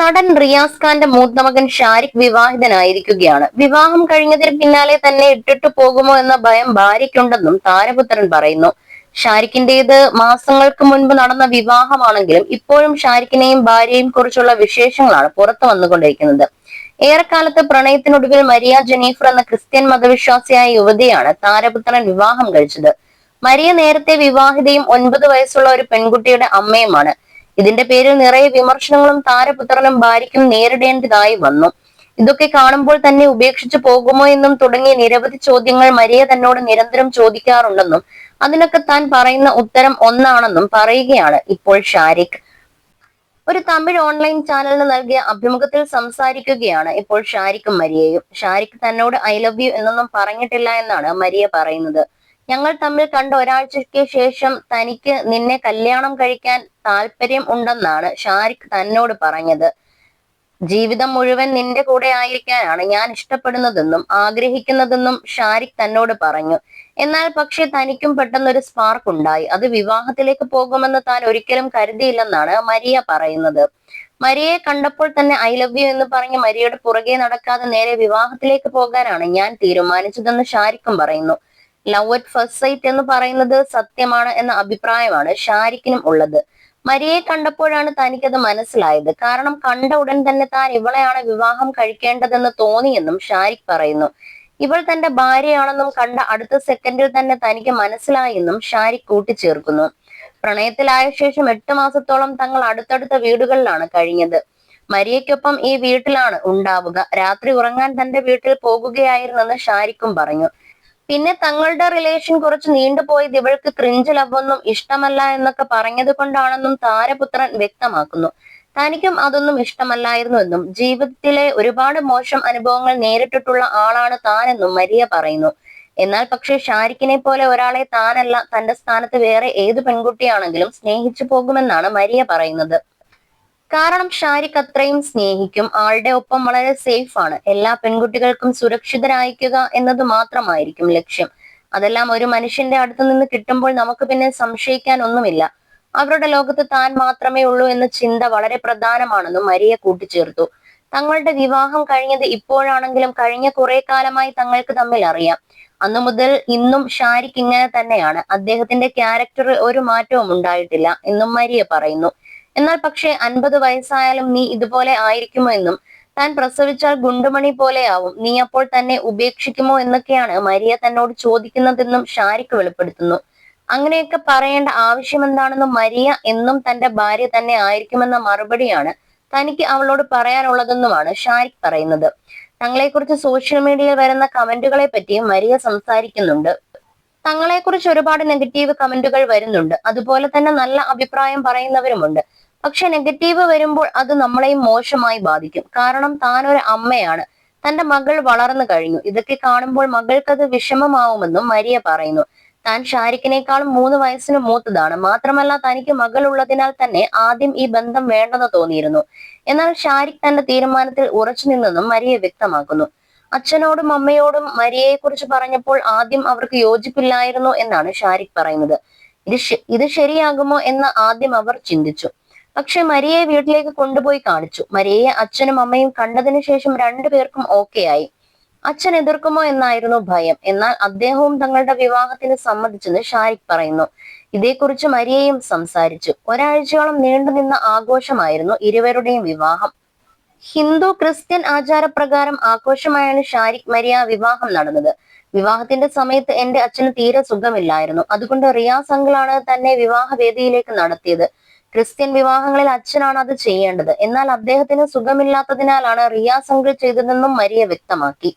നടൻ റിയാസ് ഖാന്റെ മൂത്ത മകൻ ഷാരിഖ് വിവാഹിതനായിരിക്കുകയാണ്. വിവാഹം കഴിഞ്ഞതിന് പിന്നാലെ തന്നെ ഇട്ടിട്ടു പോകുമോ എന്ന ഭയം ഭാര്യയ്ക്കുണ്ടെന്നും താരപുത്രൻ പറയുന്നു. ഷാരിഖിന്റേത് മാസങ്ങൾക്ക് മുൻപ് നടന്ന വിവാഹമാണെങ്കിലും ഇപ്പോഴും ഷാരിഖിനെയും ഭാര്യയും കുറിച്ചുള്ള വിശേഷങ്ങളാണ് പുറത്തു വന്നുകൊണ്ടിരിക്കുന്നത്. ഏറെക്കാലത്ത് പ്രണയത്തിനൊടുവിൽ മരിയ ജനീഫർ എന്ന ക്രിസ്ത്യൻ മതവിശ്വാസിയായ യുവതിയാണ് താരപുത്രൻ വിവാഹം കഴിച്ചത്. മരിയ നേരത്തെ വിവാഹിതയും ഒൻപത് വയസ്സുള്ള ഒരു പെൺകുട്ടിയുടെ അമ്മയുമാണ്. ഇതിന്റെ പേരിൽ നിറയെ വിമർശനങ്ങളും താരപുത്രനും ഭാര്യയ്ക്കും നേരിടേണ്ടതായി വന്നു. ഇതൊക്കെ കാണുമ്പോൾ തന്നെ ഉപേക്ഷിച്ചു പോകുമോ എന്നും തുടങ്ങിയ നിരവധി ചോദ്യങ്ങൾ മരിയ തന്നോട് നിരന്തരം ചോദിക്കാറുണ്ടെന്നും അതിനൊക്കെ താൻ പറയുന്ന ഉത്തരം ഒന്നാണെന്നും പറയുകയാണ് ഇപ്പോൾ ഷാരിഖ്. ഒരു തമിഴ് ഓൺലൈൻ ചാനലിന് നൽകിയ അഭിമുഖത്തിൽ സംസാരിക്കുകയാണ് ഇപ്പോൾ ഷാരിഖും മരിയയും. ഷാരിഖ് തന്നോട് ഐ ലവ് യു എന്നൊന്നും പറഞ്ഞിട്ടില്ല എന്നാണ് മരിയ പറയുന്നത്. ഞങ്ങൾ തമ്മിൽ കണ്ട ഒരാഴ്ചയ്ക്ക് ശേഷം തനിക്ക് നിന്നെ കല്യാണം കഴിക്കാൻ താല്പര്യം ഉണ്ടെന്നാണ് ഷാരിഖ് തന്നോട് പറഞ്ഞത്. ജീവിതം മുഴുവൻ നിന്റെ കൂടെ ആയിരിക്കാനാണ് ഞാൻ ഇഷ്ടപ്പെടുന്നതെന്നും ആഗ്രഹിക്കുന്നതെന്നും ഷാരിഖ് തന്നോട് പറഞ്ഞു. എന്നാൽ പക്ഷെ തനിക്കും പെട്ടെന്ന് ഒരു സ്പാർക്ക് ഉണ്ടായി. അത് വിവാഹത്തിലേക്ക് പോകുമെന്ന് താൻ ഒരിക്കലും കരുതിയില്ലെന്നാണ് മരിയ പറയുന്നത്. മരിയയെ കണ്ടപ്പോൾ തന്നെ ഐ ലവ് യു എന്ന് പറഞ്ഞ് മരിയയുടെ പുറകെ നടക്കാതെ നേരെ വിവാഹത്തിലേക്ക് പോകാനാണ് ഞാൻ തീരുമാനിച്ചതെന്ന് ഷാരിഖും പറയുന്നു. ലവ് അറ്റ് ഫസ്റ്റ് സൈറ്റ് എന്ന് പറയുന്നത് സത്യമാണ് എന്ന അഭിപ്രായമാണ് ഷാരിഖിനും ഉള്ളത്. മരിയെ കണ്ടപ്പോഴാണ് തനിക്കത് മനസ്സിലായത്. കാരണം കണ്ട ഉടൻ തന്നെ താൻ ഇവളെയാണ് വിവാഹം കഴിക്കേണ്ടതെന്ന് തോന്നിയെന്നും ഷാരിഖ് പറയുന്നു. ഇവൾ തന്റെ ഭാര്യയാണെന്നും കണ്ട അടുത്ത സെക്കൻഡിൽ തന്നെ തനിക്ക് മനസ്സിലായെന്നും ഷാരിഖ് കൂട്ടിച്ചേർക്കുന്നു. പ്രണയത്തിലായ ശേഷം എട്ട് മാസത്തോളം തങ്ങൾ അടുത്തടുത്ത വീടുകളിലാണ് കഴിഞ്ഞത്. മരിയയ്ക്കൊപ്പം ഈ വീട്ടിലാണ് ഉണ്ടാവുക. രാത്രി ഉറങ്ങാൻ തന്റെ വീട്ടിൽ പോകുകയായിരുന്നെന്ന് ഷാരിഖും പറഞ്ഞു. പിന്നെ തങ്ങളുടെ റിലേഷൻ കുറച്ച് നീണ്ടുപോയത് ഇവൾക്ക് ക്രിഞ്ച് ലവൊന്നും ഇഷ്ടമല്ല എന്നൊക്കെ പറഞ്ഞത് കൊണ്ടാണെന്നും താരപുത്രൻ വ്യക്തമാക്കുന്നു. തനിക്കും അതൊന്നും ഇഷ്ടമല്ലായിരുന്നു എന്നും ജീവിതത്തിലെ ഒരുപാട് മോശം അനുഭവങ്ങൾ നേരിട്ടിട്ടുള്ള ആളാണ് താനെന്നും മരിയ പറയുന്നു. എന്നാൽ പക്ഷേ ഷാരിഖിനെ പോലെ ഒരാളെ താനല്ല തന്റെ സ്ഥാനത്ത് വേറെ ഏത് പെൺകുട്ടിയാണെങ്കിലും സ്നേഹിച്ചു പോകുമെന്നാണ് മരിയ പറയുന്നത്. കാരണം ഷാരിഖ് അത്രയും സ്നേഹിക്കും ആളുടെ ഒപ്പം വളരെ സേഫ് ആണ്. എല്ലാ പെൺകുട്ടികൾക്കും സുരക്ഷിതരായിക്കുക എന്നത് മാത്രമായിരിക്കും ലക്ഷ്യം. അതെല്ലാം ഒരു മനുഷ്യന്റെ അടുത്ത് നിന്ന് കിട്ടുമ്പോൾ നമുക്ക് പിന്നെ സംശയിക്കാൻ ഒന്നുമില്ല. അവരുടെ ലോകത്ത് താൻ മാത്രമേ ഉള്ളൂ എന്ന ചിന്ത വളരെ പ്രധാനമാണെന്നും മരിയ കൂട്ടിച്ചേർത്തു. തങ്ങളുടെ വിവാഹം കഴിഞ്ഞത് ഇപ്പോഴാണെങ്കിലും കഴിഞ്ഞ കുറെ കാലമായി തങ്ങൾക്ക് തമ്മിൽ അറിയാം. അന്നു മുതൽ ഇന്നും ഷാരിഖ് ഇങ്ങനെ തന്നെയാണ്. അദ്ദേഹത്തിന്റെ ക്യാരക്ടർ ഒരു മാറ്റവും ഉണ്ടായിട്ടില്ല എന്നും മരിയ പറയുന്നു. എന്നാൽ പക്ഷേ അൻപത് വയസ്സായാലും നീ ഇതുപോലെ ആയിരിക്കുമോ എന്നും താൻ പ്രസവിച്ചാൽ ഗുണ്ടുമണി പോലെയാവും. നീ അപ്പോൾ തന്നെ ഉപേക്ഷിക്കുമോ എന്നൊക്കെയാണ് മരിയ തന്നോട് ചോദിക്കുന്നതെന്നും ഷാരിക്ക് വെളിപ്പെടുത്തുന്നു. അങ്ങനെയൊക്കെ പറയേണ്ട ആവശ്യം എന്താണെന്നും മരിയ എന്നും തന്റെ ഭാര്യ തന്നെ ആയിരിക്കുമെന്ന മറുപടിയാണ് തനിക്ക് അവളോട് പറയാനുള്ളതെന്നുമാണ് ഷാരിഖ് പറയുന്നത്. തങ്ങളെക്കുറിച്ച് സോഷ്യൽ മീഡിയയിൽ വരുന്ന കമന്റുകളെ പറ്റിയും മരിയ സംസാരിക്കുന്നുണ്ട്. തങ്ങളെക്കുറിച്ച് ഒരുപാട് നെഗറ്റീവ് കമന്റുകൾ വരുന്നുണ്ട്. അതുപോലെ തന്നെ നല്ല അഭിപ്രായം പറയുന്നവരുമുണ്ട്. പക്ഷെ നെഗറ്റീവ് വരുമ്പോൾ അത് നമ്മളെയും മോശമായി ബാധിക്കും. കാരണം താൻ ഒരു അമ്മയാണ്. തന്റെ മകൾ വളർന്നു കഴിഞ്ഞു. ഇതൊക്കെ കാണുമ്പോൾ മകൾക്കത് വിഷമമാവുമെന്നും മരിയ പറയുന്നു. താൻ ഷാരിഖിനേക്കാളും മൂന്ന് വയസ്സിന് മൂത്തതാണ്. മാത്രമല്ല തനിക്ക് മകൾ ഉള്ളതിനാൽ തന്നെ ആദ്യം ഈ ബന്ധം വേണ്ടെന്ന് തോന്നിയിരുന്നു. എന്നാൽ ഷാരിഖ് തന്റെ തീരുമാനത്തിൽ ഉറച്ചു നിന്നെന്നും മരിയ വ്യക്തമാക്കുന്നു. അച്ഛനോടും അമ്മയോടും മരിയയെ കുറിച്ച് പറഞ്ഞപ്പോൾ ആദ്യം അവർക്ക് യോജിപ്പില്ലായിരുന്നു എന്നാണ് ഷാരിഖ് പറയുന്നത്. ഇത് ഇത് ശരിയാകുമോ എന്ന് ആദ്യം അവർ ചിന്തിച്ചു. പക്ഷെ മരിയയെ വീട്ടിലേക്ക് കൊണ്ടുപോയി കാണിച്ചു. മരിയയെ അച്ഛനും അമ്മയും കണ്ടതിന് ശേഷം രണ്ടുപേർക്കും ഓക്കെ ആയി അച്ഛൻ എതിർക്കുമോ എന്നായിരുന്നു ഭയം. എന്നാൽ അദ്ദേഹവും തങ്ങളുടെ വിവാഹത്തിന് സമ്മതിച്ചെന്ന് ഷാരിഖ് പറയുന്നു. ഇതേക്കുറിച്ച് മരിയയും സംസാരിച്ചു. ഒരാഴ്ചയോളം നീണ്ടുനിന്ന ആഘോഷമായിരുന്നു ഇരുവരുടെയും വിവാഹം. ഹിന്ദു ക്രിസ്ത്യൻ ആചാരപ്രകാരം ആഘോഷമായാണ് ഷാരിഖ് മരിയ വിവാഹം നടന്നത്. വിവാഹത്തിന്റെ സമയത്ത് എന്റെ അച്ഛന് തീരെ സുഖമില്ലായിരുന്നു. അതുകൊണ്ട് റിയാസ് അങ്കിളാണ് തന്നെ വിവാഹ വേദിയിലേക്ക് നടത്തിയത്. ക്രിസ്ത്യൻ വിവാഹങ്ങളിൽ അച്ഛനാണ് അത് ചെയ്യേണ്ടത്. എന്നാൽ അദ്ദേഹത്തിന് സുഖമില്ലാത്തതിനാലാണ് റിയാസ് അങ്കിൾ ചെയ്തതെന്നും മരിയ വ്യക്തമാക്കി.